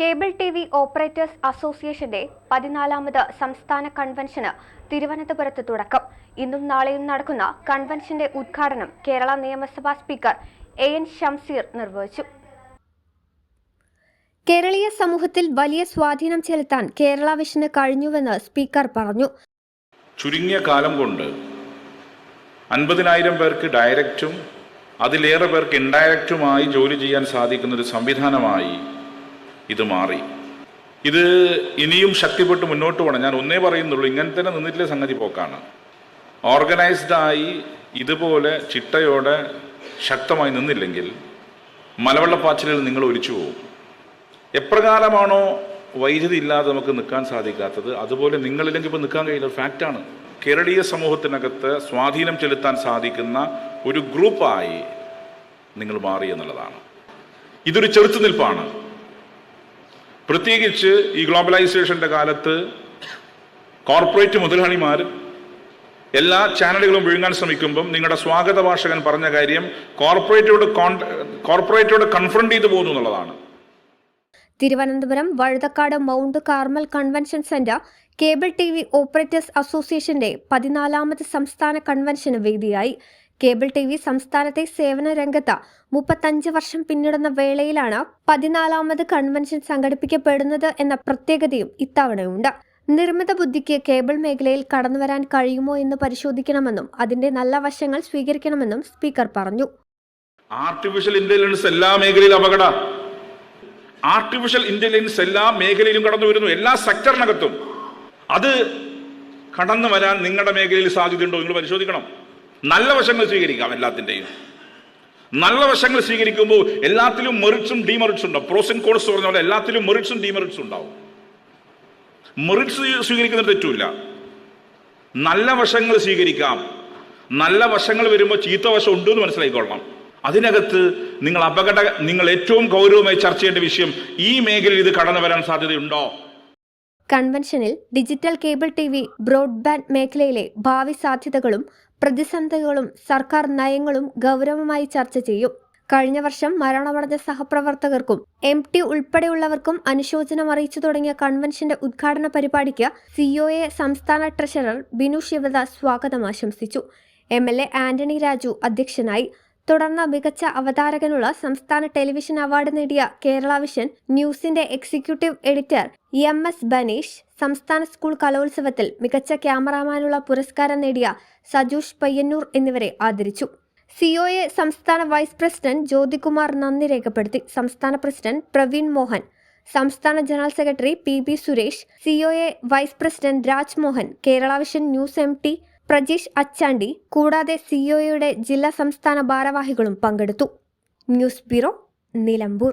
Cable TV V operators അസോസിയേഷന്റെ പതിനാലാമത് സംസ്ഥാന കൺവെൻഷന് തിരുവനന്തപുരത്ത് തുടക്കം. ഇന്നും നാളെയും നടക്കുന്ന കൺവെൻഷന്റെ ഉദ്ഘാടനം കേരള നിയമസഭാ സ്പീക്കർ എ എൻ ഷംസീർ നിർവഹിച്ചു. കേരളീയ സമൂഹത്തിൽ വലിയ സ്വാധീനം ചെലുത്താൻ കേരള വിഷന് കഴിഞ്ഞുവെന്ന് സ്പീക്കർ പറഞ്ഞു. ചുരുങ്ങിയ കാലം കൊണ്ട് അൻപതിനായിരം പേർക്ക് ഡയറക്റ്റും അതിലേറെ പേർക്ക് ഇൻഡയറക്റ്റുമായി ജോലി ചെയ്യാൻ സാധിക്കുന്ന ഒരു സംവിധാനമായി ഇത് മാറി. ഇത് ഇനിയും ശക്തിപ്പെട്ട് മുന്നോട്ട് പോകണം. ഞാൻ ഒന്നേ പറയുന്നുള്ളൂ ഇങ്ങനെ തന്നെ നിന്നിട്ടില്ല സംഗതി പോക്കാണ്. ഓർഗനൈസ്ഡായി ഇതുപോലെ ചിട്ടയോടെ ശക്തമായി നിന്നില്ലെങ്കിൽ മലവെള്ളപ്പാച്ചിലിൽ നിങ്ങൾ ഒലിച്ചു പോകും. എപ്രകാരമാണോ വൈദ്യുതി ഇല്ലാതെ നമുക്ക് നിൽക്കാൻ സാധിക്കാത്തത്? അതുപോലെ നിങ്ങളില്ലെങ്കിൽ ഇപ്പോൾ നിൽക്കാൻ കഴിയുന്ന ഫാക്റ്റാണ് കേരളീയ സമൂഹത്തിനകത്ത് സ്വാധീനം ചെലുത്താൻ സാധിക്കുന്ന ഒരു ഗ്രൂപ്പായി നിങ്ങൾ മാറി എന്നുള്ളതാണ്. ഇതൊരു ചെറുത്തുനിൽപ്പാണ്. പ്രത്യേകിച്ച് ഈ ഗ്ലോബലൈസേഷന്റെ കാലത്ത് കോർപ്പറേറ്റ് മുതലാളിമാർ എല്ലാ ചാനലുകളും വിഴുങ്ങാൻ ശ്രമിക്കുമ്പം നിങ്ങളുടെ സ്വാഗത ഭാഷകൻ പറഞ്ഞ കാര്യം കോർപ്പറേറ്റോട് കോർപ്പറേറ്റോട് കൺഫ്രണ്ട് ചെയ്തു പോകുന്നു എന്നുള്ളതാണ്. Thiruvananthapuram Vazhuthacaud Mount Carmel convention centre cable TV V operators അസോസിയേഷന്റെ പതിനാലാമത് സംസ്ഥാന കൺവെൻഷന് വേദിയായി കേബിൾ ടി വി സംസ്ഥാനത്തെ സേവന രംഗത്ത് മുപ്പത്തഞ്ച് വർഷം പിന്നിടുന്ന വേളയിലാണ് പതിനാലാമത് കൺവെൻഷൻ സംഘടിപ്പിക്കപ്പെടുന്നത് എന്ന പ്രത്യേകതയും ഇത്തവണയുണ്ട്. നിർമ്മിത ബുദ്ധിക്ക് കേബിൾ മേഖലയിൽ കടന്നുവരാൻ കഴിയുമോ എന്ന് പരിശോധിക്കണമെന്നും അതിന്റെ നല്ല വശങ്ങൾ സ്വീകരിക്കണമെന്നും സ്പീക്കർ പറഞ്ഞു. ആർട്ടിഫിഷ്യൽ ഇന്റലിജൻസ് എല്ലാ മേഖലയിലും അപകട. ആർട്ടിഫിഷ്യൽ ഇന്റലിജൻസ് എല്ലാ മേഖലയിലും കടന്നു വരുന്നു. എല്ലാ സെക്ടറിനകത്തും അത് കടന്നു വരാൻ നിങ്ങളുടെ മേഖലയിൽ സാധ്യതയുണ്ടോ നിങ്ങൾ പരിശോധിക്കണം. നല്ല വശങ്ങൾ സ്വീകരിക്കാം എല്ലാത്തിന്റെയും നല്ല വശങ്ങൾ സ്വീകരിക്കുമ്പോൾ എല്ലാത്തിലും മെറിറ്റ്സും ഡിമെറിറ്റ്സും ഉണ്ടാവും പ്രോസ് ആൻഡ് കോൺസ് പറഞ്ഞ പോലെ എല്ലാത്തിലും മെറിറ്റ്സും ഡിമെറിറ്റ്സും ഉണ്ടാവും. മെറിറ്റ്സ് സ്വീകരിക്കുന്നത് തെറ്റില്ല. നല്ല വശങ്ങൾ സ്വീകരിക്കാം. നല്ല വശങ്ങൾ വരുമ്പോൾ ചീത്ത വശം ഉണ്ട് എന്ന് മനസ്സിലാക്കിക്കൊള്ളണം. അതിനകത്ത് നിങ്ങൾ അപകട നിങ്ങൾ ഏറ്റവും ഗൗരവമായി ചർച്ച ചെയ്യേണ്ട വിഷയം ഈ മേഖലയിൽ ഇത് കടന്നു വരാൻ സാധ്യതയുണ്ടോ? കൺവെൻഷനിൽ digital cable T V broadband മേഖലയിലെ ഭാവി സാധ്യതകളും പ്രതിസന്ധികളും സർക്കാർ നയങ്ങളും ഗൗരവമായി ചർച്ച ചെയ്യും. കഴിഞ്ഞ വർഷം മരണമടഞ്ഞ സഹപ്രവർത്തകർക്കും എം ടി ഉൾപ്പെടെയുള്ളവർക്കും അനുശോചനം അറിയിച്ചു തുടങ്ങിയ കൺവെൻഷന്റെ ഉദ്ഘാടന പരിപാടിക്ക് സിഒഎ സംസ്ഥാന ട്രഷറർ ബിനു ശിവദാസ് സ്വാഗതം ആശംസിച്ചു. M L A Antony Raju അധ്യക്ഷനായി. തുടർന്ന് മികച്ച അവതാരകനുള്ള സംസ്ഥാന ടെലിവിഷൻ അവാർഡ് നേടിയ കേരള വിഷൻ ന്യൂസിന്റെ executive editor M S Baneesh സംസ്ഥാന സ്കൂൾ കലോത്സവത്തിൽ മികച്ച ക്യാമറാമാനുള്ള പുരസ്കാരം നേടിയ സജൂഷ് പയ്യന്നൂർ എന്നിവരെ ആദരിച്ചു. സിഒഎ സംസ്ഥാന വൈസ് പ്രസിഡന്റ് ജ്യോതികുമാർ നന്ദി രേഖപ്പെടുത്തി. സംസ്ഥാന പ്രസിഡന്റ് പ്രവീൺ മോഹൻ സംസ്ഥാന general secretary P B Suresh COA vice president Rajmohan Kerala vision news M T Prajeesh Achandi കൂടാതെ സിഒയുടെ ജില്ലാ സംസ്ഥാന ഭാരവാഹികളും പങ്കെടുത്തു. News bureau Nilambur.